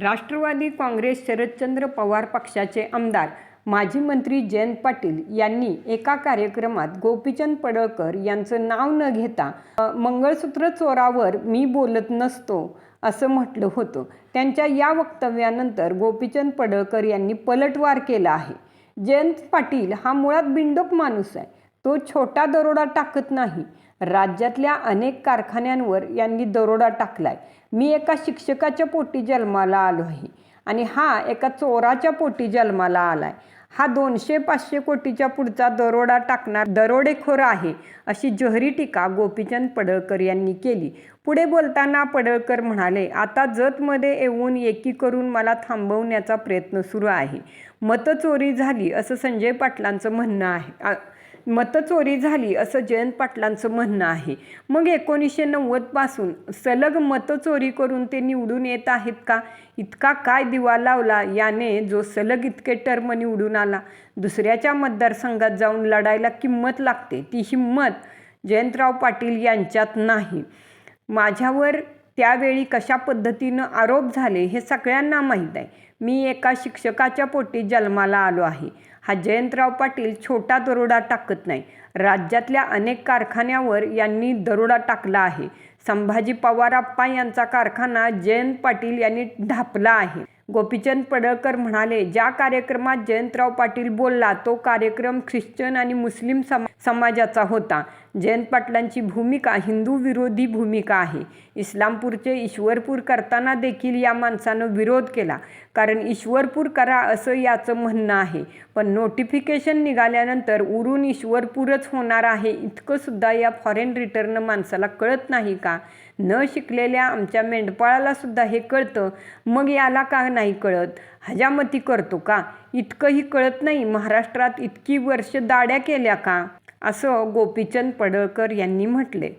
राष्ट्रवादी काँग्रेस शरदचंद्र पवार पक्षाचे आमदार माजी मंत्री जयंत पाटील यांनी एका कार्यक्रमात गोपीचंद पडळकर यांचं नाव न घेता मंगळसूत्र चोरावर मी बोलत नसतो असं म्हटलं होतं. त्यांच्या या वक्तव्यानंतर गोपीचंद पडळकर यांनी पलटवार केला आहे. जयंत पाटील हा मुळात बिंडोक माणूस आहे. तो छोटा दरोडा टाकत नाही. राज्यातल्या अनेक कारखान्यांवर यांनी दरोडा टाकलाय. मी एका शिक्षकाच्या पोटी जन्माला आलो आहे आणि हा एका चोराच्या पोटी जन्माला आलाय. हा दोनशे पाचशे कोटीच्या पुढचा दरोडा टाकणार दरोडेखोर आहे अशी जहरी टीका गोपीचंद पडळकर यांनी केली. पुढे बोलताना पडळकर म्हणाले आता जतमध्ये येऊन एकी करून मला थांबवण्याचा प्रयत्न सुरू आहे. मतचोरी झाली असं संजय पाटलांचं म्हणणं आहे. मतचोरी झाली असं जयंत पाटलांचं म्हणणं आहे. मग एकोणीसशे नव्वदपासून सलग मतचोरी करून ते निवडून येत आहेत का? इतका काय दिवा लावला याने जो सलग इतके टर्म निवडून आला? दुसऱ्याच्या मतदारसंघात जाऊन लढायला किंमत लागते? ती हिंमत जयंतराव पाटील यांच्यात नाही. माझ्यावर त्यावेळी कशा पद्धतीनं आरोप झाले हे सगळ्यांना माहीत आहे. मी एका शिक्षकाच्या पोटी जन्माला आलो आहे. हा जयंतराव पाटील छोटा दरोडा टाकत नाही. राज्यातल्या अनेक कारखान्यावर यांनी दरोडा टाकला आहे. संभाजी पवाराप्पा यांचा कारखाना जयंत पाटील यांनी ढापला आहे. गोपीचंद पडळकर म्हणाले ज्या कार्यक्रमात जयंतराव पाटील बोलला तो कार्यक्रम ख्रिश्चन आणि मुस्लिम समा समाजाचा होता. जयंत पाटलांची भूमिका हिंदू विरोधी भूमिका आहे. इस्लामपूरचे ईश्वरपूर करताना देखील या माणसानं विरोध केला. कारण ईश्वरपूर करा असं याचं म्हणणं आहे. पण नोटिफिकेशन निघाल्यानंतर उरून ईश्वरपूरच होणार आहे इतकं सुद्धा या फॉरेन रिटर्न माणसाला कळत नाही का? न शिकलेल्या आमच्या मेंढपाळाला सुद्धा हे कळतं. मग याला का नाही कळत? हजामती करतो का? इतकंही कळत नाही. महाराष्ट्रात इतकी वर्ष दाड्या केल्या का? असं गोपीचंद पडळकर यांनी म्हटले.